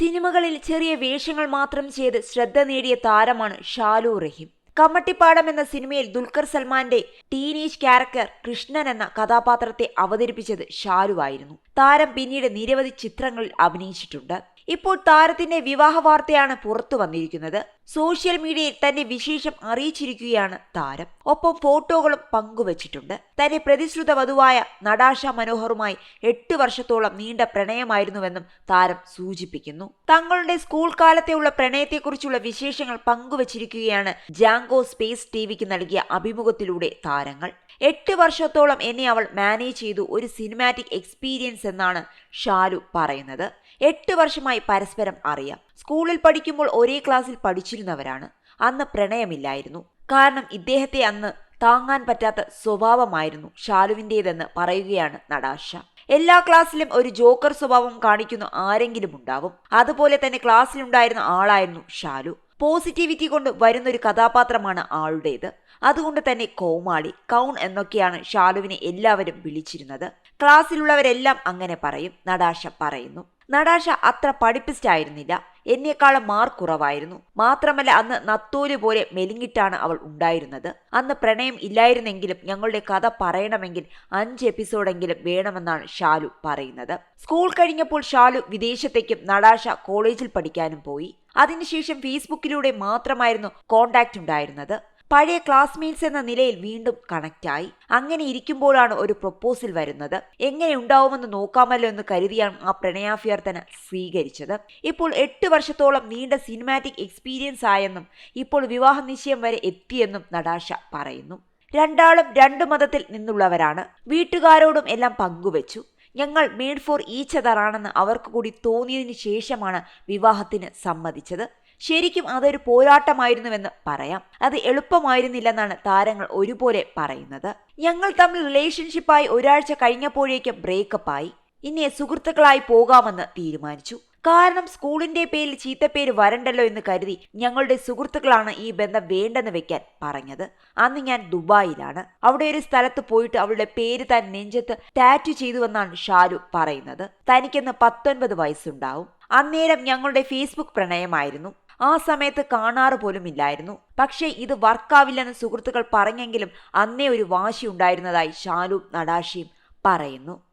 സിനിമകളിൽ ചെറിയ വേഷങ്ങൾ മാത്രം ചെയ്ത് ശ്രദ്ധ നേടിയ താരമാണ് ഷാലു റഹീം. കമ്മട്ടിപ്പാടം എന്ന സിനിമയിൽ ദുൽഖർ സൽമാന്റെ ടീനേജ് ക്യാരക്ടർ കൃഷ്ണൻ എന്ന കഥാപാത്രത്തെ അവതരിപ്പിച്ചത് ഷാലുവായിരുന്നു. താരം പിന്നീട് നിരവധി ചിത്രങ്ങളിൽ അഭിനയിച്ചിട്ടുണ്ട്. ഇപ്പോൾ താരത്തിന്റെ വിവാഹ വാർത്തയാണ് പുറത്തു വന്നിരിക്കുന്നത്. സോഷ്യൽ മീഡിയയിൽ തന്റെ വിശേഷം അറിയിച്ചിരിക്കുകയാണ് താരം. ഒപ്പം ഫോട്ടോകളും പങ്കുവച്ചിട്ടുണ്ട്. തന്റെ പ്രതിശ്രുത വധുവായ നടാഷ മനോഹറുമായി എട്ട് വർഷത്തോളം നീണ്ട പ്രണയമായിരുന്നുവെന്നും താരം സൂചിപ്പിക്കുന്നു. തങ്ങളുടെ സ്കൂൾ കാലത്തെയുള്ള പ്രണയത്തെക്കുറിച്ചുള്ള വിശേഷങ്ങൾ പങ്കുവച്ചിരിക്കുകയാണ് ജാങ്കോ സ്പേസ് ടിവിക്ക് നൽകിയ അഭിമുഖത്തിലൂടെ താരങ്ങൾ. എട്ട് വർഷത്തോളം എന്നെ അവൾ മാനേജ് ചെയ്തു ഒരു സിനിമാറ്റിക് എക്സ്പീരിയൻസ് എന്നാണ് ഷാലു പറയുന്നത്. എട്ട് വർഷമായി പരസ്പരം അറിയാം. സ്കൂളിൽ പഠിക്കുമ്പോൾ ഒരേ ക്ലാസ്സിൽ പഠിച്ചിരുന്നവരാണ്. അന്ന് പ്രണയമില്ലായിരുന്നു. കാരണം ഇദ്ദേഹത്തെ അന്ന് താങ്ങാൻ പറ്റാത്ത സ്വഭാവമായിരുന്നു ഷാലുവിന്റേതെന്ന് പറയുകയാണ് നടാശ എല്ലാ ക്ലാസ്സിലും ഒരു ജോക്കർ സ്വഭാവം കാണിക്കുന്ന ആരെങ്കിലും ഉണ്ടാവും. അതുപോലെ തന്നെ ക്ലാസ്സിലുണ്ടായിരുന്ന ആളായിരുന്നു ഷാലു പോസിറ്റിവിറ്റി കൊണ്ട് വരുന്നൊരു കഥാപാത്രമാണ് ആളുടേത്. അതുകൊണ്ട് തന്നെ കോമാളി കൗൺ എന്നൊക്കെയാണ് ഷാലുവിനെ എല്ലാവരും വിളിച്ചിരുന്നത്. ക്ലാസ്സിലുള്ളവരെല്ലാം അങ്ങനെ പറയും നടാശ പറയുന്നു. നടാശ അത്ര പഠിപ്പിസ്റ്റ് ആയിരുന്നില്ല എന്നേക്കാളും മാർക്ക് കുറവായിരുന്നു. മാത്രമല്ല അന്ന് നത്തോലി പോലെ മെലിഞ്ഞിട്ടാണ് അവൾ ഉണ്ടായിരുന്നത്. അന്ന് പ്രണയം ഇല്ലായിരുന്നെങ്കിലും ഞങ്ങളുടെ കഥ പറയണമെങ്കിൽ അഞ്ച് എപ്പിസോഡെങ്കിലും വേണമെന്നാണ് ഷാലു പറയുന്നത്. സ്കൂൾ കഴിഞ്ഞപ്പോൾ ഷാലു വിദേശത്തേക്കും നടാഷ കോളേജിൽ പഠിക്കാനും പോയി. അതിനുശേഷം ഫേസ്ബുക്കിലൂടെ മാത്രമായിരുന്നു കോണ്ടാക്ട് ഉണ്ടായിരുന്നത്. പഴയ ക്ലാസ്മേറ്റ്സ് എന്ന നിലയിൽ വീണ്ടും കണക്റ്റായി അങ്ങനെ ഇരിക്കുമ്പോഴാണ് ഒരു പ്രൊപ്പോസൽ വരുന്നത്. എങ്ങനെ ഉണ്ടാവുമെന്ന് നോക്കാമല്ലോ എന്ന് കരുതിയാണ് ആ പ്രണയാഭ്യർത്ഥന സ്വീകരിച്ചത്. ഇപ്പോൾ എട്ട് വർഷത്തോളം നീണ്ട സിനിമാറ്റിക് എക്സ്പീരിയൻസ് ആയെന്നും ഇപ്പോൾ വിവാഹ നിശ്ചയം വരെ എത്തിയെന്നും നടാഷ പറയുന്നു. രണ്ടാളും രണ്ടു മതത്തിൽ നിന്നുള്ളവരാണ്. വീട്ടുകാരോടും എല്ലാം പങ്കുവച്ചു. ഞങ്ങൾ മെയ്ഡ് ഫോർ ഈച്ചതറാണെന്ന് അവർക്ക് കൂടി തോന്നിയതിനു ശേഷമാണ് വിവാഹത്തിന് സമ്മതിച്ചത്. ശരിക്കും അതൊരു പോരാട്ടമായിരുന്നുവെന്ന് പറയാം. അത് എളുപ്പമായിരുന്നില്ലെന്നാണ് താരങ്ങൾ ഒരുപോലെ പറയുന്നത്. ഞങ്ങൾ തമ്മിൽ റിലേഷൻഷിപ്പായി ഒരാഴ്ച കഴിഞ്ഞപ്പോഴേക്കും ബ്രേക്കപ്പ് ആയി. ഇനി സുഹൃത്തുക്കളായി പോകാമെന്ന് തീരുമാനിച്ചു. കാരണം സ്കൂളിന്റെ പേരിൽ ചീത്തപ്പേര് വരണ്ടല്ലോ എന്ന് കരുതി ഞങ്ങളുടെ സുഹൃത്തുക്കളാണ് ഈ ബന്ധം വേണ്ടെന്ന് വെക്കാൻ പറഞ്ഞത്. അന്ന് ഞാൻ ദുബായിലാണ്. അവിടെ ഒരു സ്ഥലത്ത് പോയിട്ട് അവളുടെ പേര് താൻ നെഞ്ചത്ത് ടാറ്റു ചെയ്തുവെന്നാണ് ഷാരു പറയുന്നത്. തനിക്കെന്ന് പത്തൊൻപത് വയസ്സുണ്ടാവും. അന്നേരം ഞങ്ങളുടെ ഫേസ്ബുക്ക് പ്രണയമായിരുന്നു. ആ സമയത്ത് കാണാറ് പോലും ഇല്ലായിരുന്നു. പക്ഷേ ഇത് വർക്കാവില്ലെന്ന് സുഹൃത്തുക്കൾ പറഞ്ഞെങ്കിലും അന്നേ ഒരു വാശി ഉണ്ടായിരുന്നതായി ഷാലു നടാഷിയും പറയുന്നു.